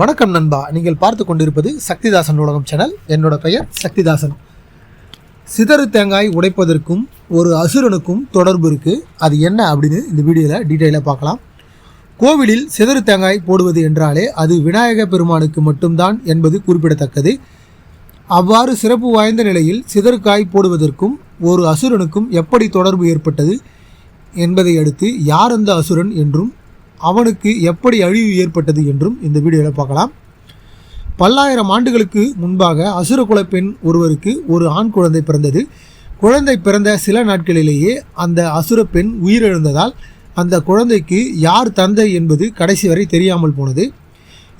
வணக்கம் நண்பா. நீங்கள் பார்த்து கொண்டிருப்பது சக்திதாசன் உலகம் சேனல். என்னோட பெயர் சக்திதாசன். சிதறு தேங்காய் உடைப்பதற்கும் ஒரு அசுரனுக்கும் தொடர்பு இருக்குது அது என்ன அப்படின்னு இந்த வீடியோவில் டீட்டெயிலாக பார்க்கலாம். கோவிலில் சிதறு தேங்காய் போடுவது என்றாலே அது விநாயக பெருமானுக்கு மட்டும்தான் என்பது குறிப்பிடத்தக்கது. அவ்வாறு சிறப்பு வாய்ந்த நிலையில் சிதறுக்காய் போடுவதற்கும் ஒரு அசுரனுக்கும் எப்படி தொடர்பு ஏற்பட்டது என்பதை அடுத்து யார் அந்த அசுரன் என்றும் அவனுக்கு எப்படி அழிவு ஏற்பட்டது என்றும் இந்த வீடியோவில் பார்க்கலாம். பல்லாயிரம் ஆண்டுகளுக்கு முன்பாக அசுர பெண் ஒருவருக்கு ஒரு ஆண் குழந்தை பிறந்தது. குழந்தை பிறந்த சில நாட்களிலேயே அந்த அசுர பெண் உயிரிழந்ததால் அந்த குழந்தைக்கு யார் தந்தை என்பது கடைசி வரை தெரியாமல் போனது.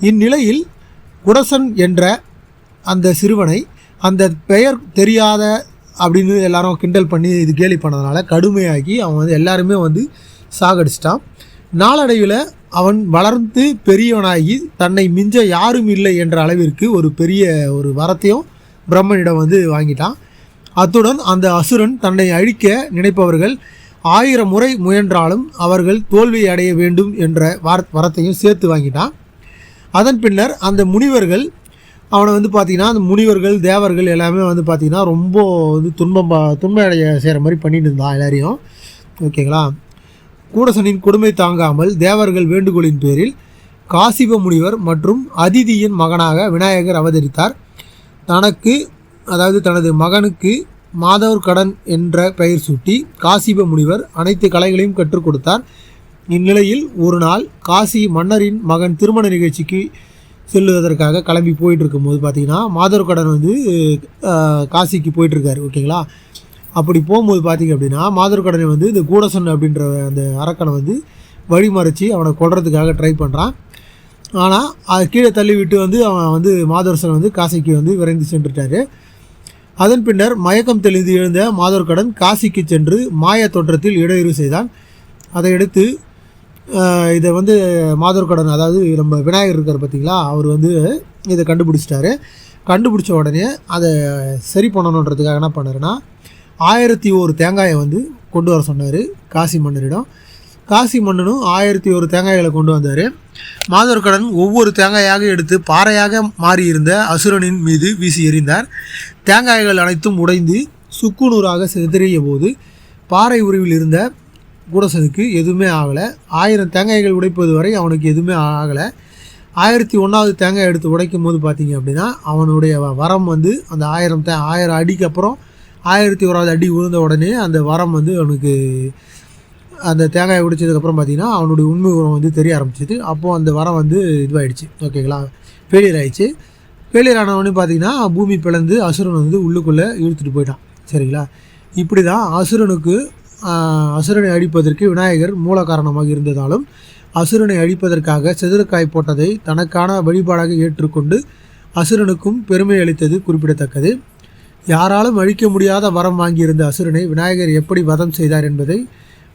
இந்நிலையில் குடசன் என்ற அந்த சிறுவனை அந்த பெயர் தெரியாத அப்படின்னு எல்லாரும் கிண்டல் பண்ணி இது கேலி பண்ணதுனால கடுமையாகி அவன் வந்து எல்லாருமே வந்து சாகடிச்சிட்டான். நாளடைவில் அவன் வளர்ந்து பெரியவனாகி தன்னை மிஞ்ச யாரும் இல்லை என்ற அளவிற்கு ஒரு பெரிய ஒரு வரத்தையும் பிரம்மனிடம் வந்து வாங்கிட்டான். அத்துடன் அந்த அசுரன் தன்னை அழிக்க நினைப்பவர்கள் ஆயிரம் முறை முயன்றாலும் அவர்கள் தோல்வி அடைய வேண்டும் என்ற வார வரத்தையும் சேர்த்து வாங்கிட்டான். அதன் பின்னர் அந்த முனிவர்கள் அவனை வந்து பார்த்திங்கன்னா அந்த முனிவர்கள் தேவர்கள் எல்லாமே வந்து பார்த்திங்கன்னா ரொம்ப வந்து துன்பம் துன்பம் அடைய செய்கிற மாதிரி பண்ணிட்டு இருந்தான் எல்லாரையும். ஓகேங்களா? கூடசனின் கொடுமை தாங்காமல் தேவர்கள் வேண்டுகோளின் பேரில் காசிப முனிவர் மற்றும் அதிதியின் மகனாக விநாயகர் அவதரித்தார். தனக்கு அதாவது தனது மகனுக்கு மாதவர் கடன் என்ற பெயர் சூட்டி காசிப முனிவர் அனைத்து கலைகளையும் கற்றுக் கொடுத்தார். இந்நிலையில் ஒரு நாள் காசி மன்னரின் மகன் திருமண நிகழ்ச்சிக்கு செல்லுவதற்காக கிளம்பி போயிட்டு இருக்கும்போது பார்த்தீங்கன்னா மாதவர் கடன் வந்து காசிக்கு போயிட்டுருக்காரு ஓகேங்களா? அப்படி போகும்போது பார்த்திங்க அப்படின்னா மாதர் கடனை வந்து இந்த கூடசன் அப்படின்ற அந்த அரக்கனை வந்து வழிமறைச்சி அவனை கொள்றதுக்காக ட்ரை பண்ணுறான் ஆனால் அது கீழே தள்ளி விட்டு வந்து அவன் வந்து மாதவரசன் வந்து காசிக்கு வந்து விரைந்து சென்றுட்டார். அதன் பின்னர் மயக்கம் தெளிந்து எழுந்த மாதவர்கடன் காசிக்கு சென்று மாய தோற்றத்தில் இடையூறு செய்தான். அதையடுத்து இதை வந்து மாதவர்கடன் அதாவது நம்ம விநாயகர் இருக்கார் பார்த்தீங்களா அவர் வந்து இதை கண்டுபிடிச்சிட்டாரு. கண்டுபிடிச்ச உடனே அதை சரி பண்ணணுன்றதுக்காக என்ன பண்ணாருன்னா ஆயிரத்தி ஒரு தேங்காயை வந்து கொண்டு வர சொன்னார் காசி மன்னரிடம். காசி மன்னனும் ஆயிரத்தி ஒரு தேங்காய்களை கொண்டு வந்தார். மாதவர்கடன் ஒவ்வொரு தேங்காயாக எடுத்து பாறையாக மாறியிருந்த அசுரனின் மீது வீசி எறிந்தார். தேங்காய்கள் அனைத்தும் உடைந்து சுக்குநூறாக சிதறிய போது பாறை உருவில் இருந்த கூடசனுக்கு எதுவுமே ஆகலை. ஆயிரம் தேங்காய்கள் உடைப்பது வரை அவனுக்கு எதுவுமே ஆகலை. ஆயிரத்தி ஒன்றாவது தேங்காய் எடுத்து உடைக்கும் போது பார்த்தீங்க அப்படின்னா அவனுடைய வரம் வந்து அந்த ஆயிரம் தே ஆயிரம் அடிக்கு அப்புறம் ஆயிரத்தி ஓராவது அடி விழுந்த உடனே அந்த வரம் வந்து அவனுக்கு அந்த தேங்காயை உடிச்சதுக்கப்புறம் பார்த்தீங்கன்னா அவனுடைய உண்மை உரம் வந்து தெரிய ஆரம்பிச்சிது. அப்போது அந்த வரம் வந்து இதுவாகிடுச்சு ஓகேங்களா? ஃபெயிலியர் ஆகிடுச்சு ஃபெயிலியர் ஆனவொடனே பார்த்தீங்கன்னா பூமி பிளந்து அசுரன் வந்து உள்ளுக்குள்ளே இழுத்துட்டு போயிட்டான். சரிங்களா? இப்படி தான் அசுரனுக்கு அசுரனை அழிப்பதற்கு விநாயகர் மூல காரணமாக இருந்ததாலும் அசுரனை அழிப்பதற்காக செதுரக்காய் போட்டதை தனக்கான வழிபாடாக ஏற்றுக்கொண்டு அசுரனுக்கும் பெருமை அளித்தது குறிப்பிடத்தக்கது. யாராலும் அழிக்க முடியாத வரம் வாங்கியிருந்த அசுரனை விநாயகர் எப்படி வதம் செய்தார் என்பதை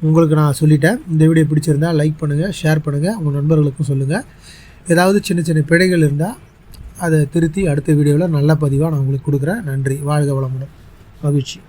உங்களுக்கு நான் சொல்லிட்டேன். இந்த வீடியோ பிடிச்சிருந்தால் லைக் பண்ணுங்கள் ஷேர் பண்ணுங்கள் உங்கள் நண்பர்களுக்கும் சொல்லுங்கள் ஏதாவது சின்ன சின்ன பிழைகள் இருந்தால் அதை திருத்தி அடுத்த வீடியோவில் நல்ல பதிவாக நான் உங்களுக்கு கொடுக்குறேன். நன்றி வாழ்க வளமுடன். மகிழ்ச்சி.